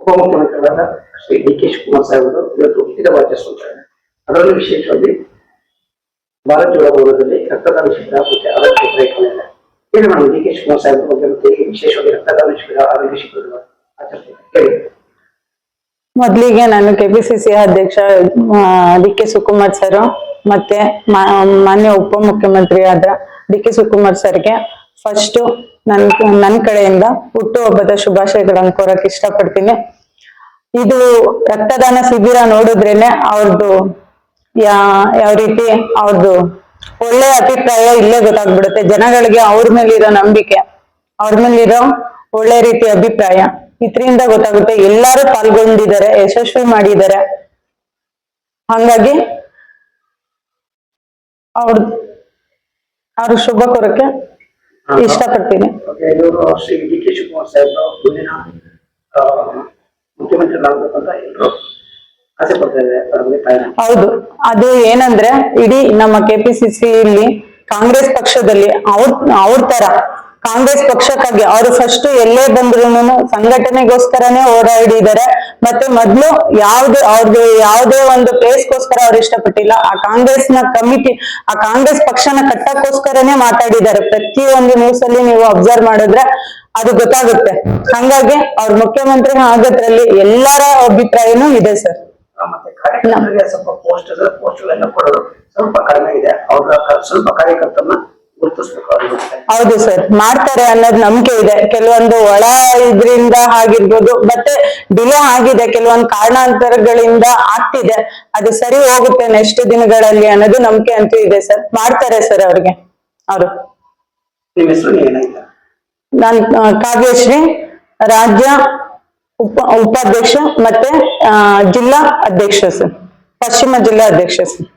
ಉಪಮುಖ್ಯಮಂತ್ರಿಗಳಾದ Shri D K Shivakumar ಅವರು ಇವತ್ತು ಉಚಿತ ವಾಚಿಸುತ್ತಾರೆ ಅದರಲ್ಲೂ ವಿಶೇಷವಾಗಿ ಭಾರತ ಜೋಳ ಭವನದಲ್ಲಿ ರಕ್ತದಾನ ಶಿಬಿರ ಮತ್ತೆ ಆರೋಗ್ಯ ಇದೆ. ಹೇಳಿ madam D K Shivakumar saheb ಬಗ್ಗೆ ವಿಶೇಷವಾಗಿ ರಕ್ತದಾನ ಶಿಬಿರ, ಆರೋಗ್ಯ ಶಿಬಿರ ಆಚರಿಸ್ತಾರೆ ಮೊದ್ಲಿಗೆ ನಾನು ಕೆಪಿಸಿಸಿ ಅಧ್ಯಕ್ಷ ಡಿ ಕೆ ಸುಕುಮಾರ್ ಸರ್ ಮತ್ತೆ ಮಾನ್ಯ ಉಪಮುಖ್ಯಮಂತ್ರಿ ಆದ ಡಿ ಕೆ ಸುಕುಮಾರ್ ಸರ್ಗೆ ಫಸ್ಟ್ ನನ್ ನನ್ ಕಡೆಯಿಂದ ಹುಟ್ಟುಹಬ್ಬದ ಶುಭಾಶಯಗಳನ್ನು ಕೋರಕ್ ಇಷ್ಟಪಡ್ತೀನಿ. ಇದು ರಕ್ತದಾನ ಶಿಬಿರ ನೋಡಿದ್ರೇನೆ ಅವ್ರದ್ದು ಯಾ, ಯಾವ ರೀತಿ ಅವ್ರದ್ದು ಒಳ್ಳೆ ಅಭಿಪ್ರಾಯ ಇಲ್ಲೇ ಗೊತ್ತಾಗ್ಬಿಡುತ್ತೆ. ಜನಗಳಿಗೆ ಅವ್ರ ಮೇಲಿರೋ ನಂಬಿಕೆ, ಅವ್ರ ಮೇಲಿರೋ ಒಳ್ಳೆ ರೀತಿ ಅಭಿಪ್ರಾಯ ಇದರಿಂದ ಗೊತ್ತಾಗುತ್ತೆ. ಎಲ್ಲರೂ ಪಾಲ್ಗೊಂಡಿದ್ದಾರೆ, ಯಶಸ್ವಿ ಮಾಡಿದ್ದಾರೆ. ಹಂಗಾಗಿ ಅವ್ರ ಅವ್ರ ಶುಭ ಕೋರಕ್ಕೆ ಇಷ್ಟಪಡ್ತೀನಿ. ಶ್ರೀ ಡಿ ಕೆ ಶಿವಕುಮಾರ್ ಸಾಹೇಬರು ಮುಂದಿನ ಮುಖ್ಯಮಂತ್ರಿಗಳಾಗಬೇಕಂತ ಎಲ್ಲರೂ ಆಸೆ ಪಡ್ತಾ ಹೌದು. ಅದು ಏನಂದ್ರೆ ಇಡೀ ನಮ್ಮ ಕೆಪಿಸಿಸಿ ಇಲ್ಲಿ ಕಾಂಗ್ರೆಸ್ ಪಕ್ಷದಲ್ಲಿ ಅವ್ರ ಅವ್ರ ತರ ಕಾಂಗ್ರೆಸ್ ಪಕ್ಷಕ್ಕಾಗಿ ಅವರು ಫಸ್ಟ್ ಎಲ್ಲೇ ಬಂದ್ರು ಸಂಘಟನೆಗೋಸ್ಕರನೇ ಓಡಾಡಿದ್ದಾರೆ ಮತ್ತೆ ಮೊದ್ಲು ಯಾವ್ದು ಅವ್ರದ್ದು ಯಾವ್ದೇ ಒಂದು ಪ್ಲೇಸ್ಗೋಸ್ಕರ ಅವ್ರು ಇಷ್ಟಪಟ್ಟಿಲ್ಲ. ಆ ಕಾಂಗ್ರೆಸ್ನ ಕಮಿಟಿ, ಆ ಕಾಂಗ್ರೆಸ್ ಪಕ್ಷನ ಕಟ್ಟಕ್ಕೋಸ್ಕರನೇ ಮಾತಾಡಿದ್ದಾರೆ ಪ್ರತಿಯೊಂದು ನ್ಯೂಸ್ ಅಲ್ಲಿ ನೀವು ಅಬ್ಸರ್ವ್ ಮಾಡಿದ್ರೆ ಅದು ಗೊತ್ತಾಗುತ್ತೆ. ಹಂಗಾಗಿ ಅವ್ರ ಮುಖ್ಯಮಂತ್ರಿ ಆಗೋದ್ರಲ್ಲಿ ಎಲ್ಲರ ಅಭಿಪ್ರಾಯನೂ ಇದೆ ಸರ್. ಸ್ವಲ್ಪ ಕಡಿಮೆ ಇದೆ. ಅವ್ರ ಸ್ವಲ್ಪ ಅವ್ರಿಗೆ ಹೌದು ಸರ್ ಮಾಡ್ತಾರೆ ಅನ್ನೋದು ನಂಬಿಕೆ ಇದೆ. ಕೆಲವೊಂದು ಒಳ ಇದ್ರಿಂದ ಆಗಿರ್ಬೋದು ಮತ್ತೆ ಡಿಲೇ ಆಗಿದೆ ಕೆಲವೊಂದು ಕಾರಣಾಂತರಗಳಿಂದ ಆಗ್ತಿದೆ. ಅದು ಸರಿ ಹೋಗುತ್ತೆ ನೆಕ್ಸ್ಟ್ ದಿನಗಳಲ್ಲಿ ಅನ್ನೋದು ನಂಬಿಕೆ ಅಂತೂ ಇದೆ ಸರ್. ಮಾಡ್ತಾರೆ ಸರ್ ಅವ್ರಿಗೆ ಅವರು. ನಾನ್ ಕಾವ್ಯಶ್ರೀ ರಾಜ್ಯ ಉಪ ಉಪಾಧ್ಯಕ್ಷ ಮತ್ತೆ ಜಿಲ್ಲಾ ಅಧ್ಯಕ್ಷ ಸರ್. ಪಶ್ಚಿಮ ಜಿಲ್ಲಾ ಅಧ್ಯಕ್ಷ ಸರ್.